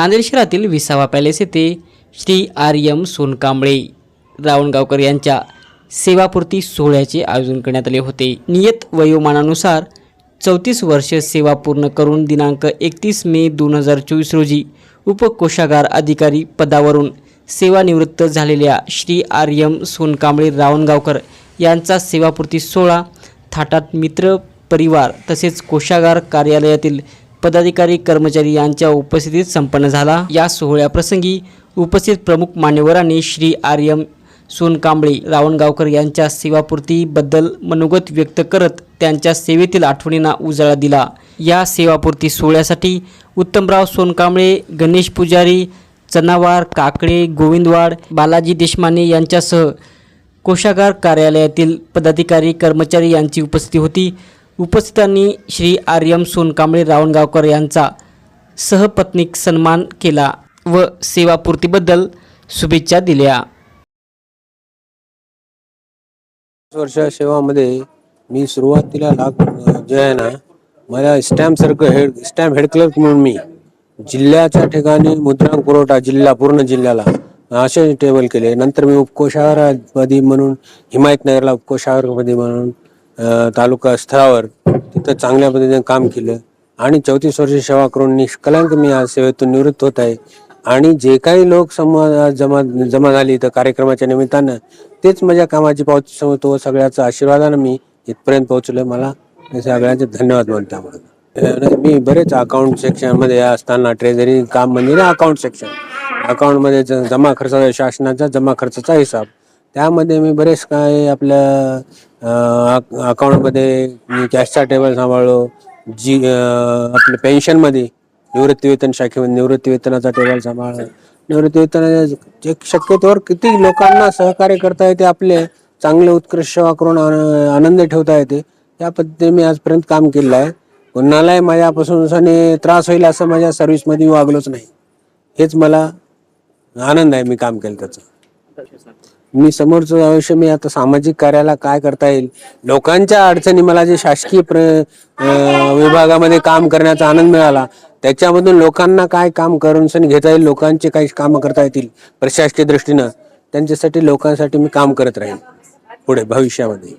नांदेड शहरातील विसावा पॅलेस येथे श्री आर एम सोनकांबळे रावणगावकर यांच्या सेवापूर्ती सोहळ्याचे आयोजन करण्यात आले होते. नियत वयोमानानुसार चौतीस वर्ष सेवा पूर्ण करून दिनांक एकतीस मे दोन हजार चोवीस रोजी उपकोषागार अधिकारी पदावरून सेवानिवृत्त झालेल्या श्री आर एम सोनकांबळे रावणगावकर यांचा सेवापूर्ती सोहळा थाटात मित्र परिवार तसेच कोषागार कार्यालयातील पदाधिकारी कर्मचारी यांच्या उपस्थितीत संपन्न झाला. या सोहळ्याप्रसंगी उपस्थित प्रमुख मान्यवरांनी श्री आर एम सोनकांबळे रावणगावकर यांच्या सेवापूर्तीबद्दल मनोगत व्यक्त करत त्यांच्या सेवेतील आठवणींना उजाळा दिला. या सेवापूर्ती सोहळ्यासाठी उत्तमराव सोनकांबळे गणेश पुजारी चनावार काकडे गोविंदवाड बालाजी देशमाने यांच्यासह कोषागार कार्यालयातील पदाधिकारी कर्मचारी यांची उपस्थिती होती. उपस्थितांनी श्री आर एम सोनकांबळे रावणगावकर यांचा सहपत्नीक सन्मान केला व सेवापूर्तीबद्दल शुभेच्छा दिल्या. वर्ष सेवामध्ये मी सुरुवातीला लाग जे आहे ना मला stamp circle head stamp head clerk म्हणून मी जिल्ह्याच्या ठिकाणी मुद्रांक पुरवठा जिल्हा पूर्ण जिल्ह्याला असे टेबल केले. नंतर मी उपकोषागारपदी म्हणून हिमायतनगरला उपकोषागारपदी म्हणून तालुका स्तरावर तिथं चांगल्या पद्धतीने काम केलं. आणि चौतीस वर्ष सेवा करून निष्कलंक मी आज सेवेतून निवृत्त होत आहे. आणि जे काही लोक सम जमा जमा झाली तर कार्यक्रमाच्या निमित्तानं तेच माझ्या कामाची पावती समजतो सगळ्याचा आशीर्वादानं मी इथपर्यंत पोहोचलो मला सगळ्यांचे धन्यवाद म्हणतो म्हणून मी बरेच अकाउंट सेक्शनमध्ये असताना ट्रेझरी काम म्हणजे अकाउंट सेक्शन अकाउंटमध्ये जमा खर्चाचा शासनाचा जमा खर्चाचा हिसाब. त्यामध्ये मी बरेच काय आपल्या अकाउंटमध्ये मी कॅशचा टेबल सांभाळलो. जी आपल्या पेन्शनमध्ये निवृत्तीवेतन शाखेमध्ये निवृत्तीवेतनाचा टेबल सांभाळला. निवृत्तीवेतनाच्या जे शक्यतोवर किती लोकांना सहकार्य करता येते आपले चांगले उत्कृष्ट वापरून आन- आनंद ठेवता येते त्या पद्धतीने मी आजपर्यंत काम केलेलं आहे. कोणालाही माझ्यापासून असाने त्रास होईल असं माझ्या सर्व्हिसमध्ये मी वागलोच नाही. हेच मला आनंद आहे मी काम केलं त्याचं. मी समोरचं आयुष्य मी आता सामाजिक कार्याला काय करता येईल? लोकांच्या अडचणी मला जे शासकीय प्र विभागामध्ये काम करण्याचा आनंद मिळाला त्याच्यामधून लोकांना काय काम करून सण घेता येईल? लोकांचे काही कामं करता येतील प्रशासकीय दृष्टीनं? त्यांच्यासाठी लोकांसाठी मी काम करत राहीन पुढे भविष्यामध्ये.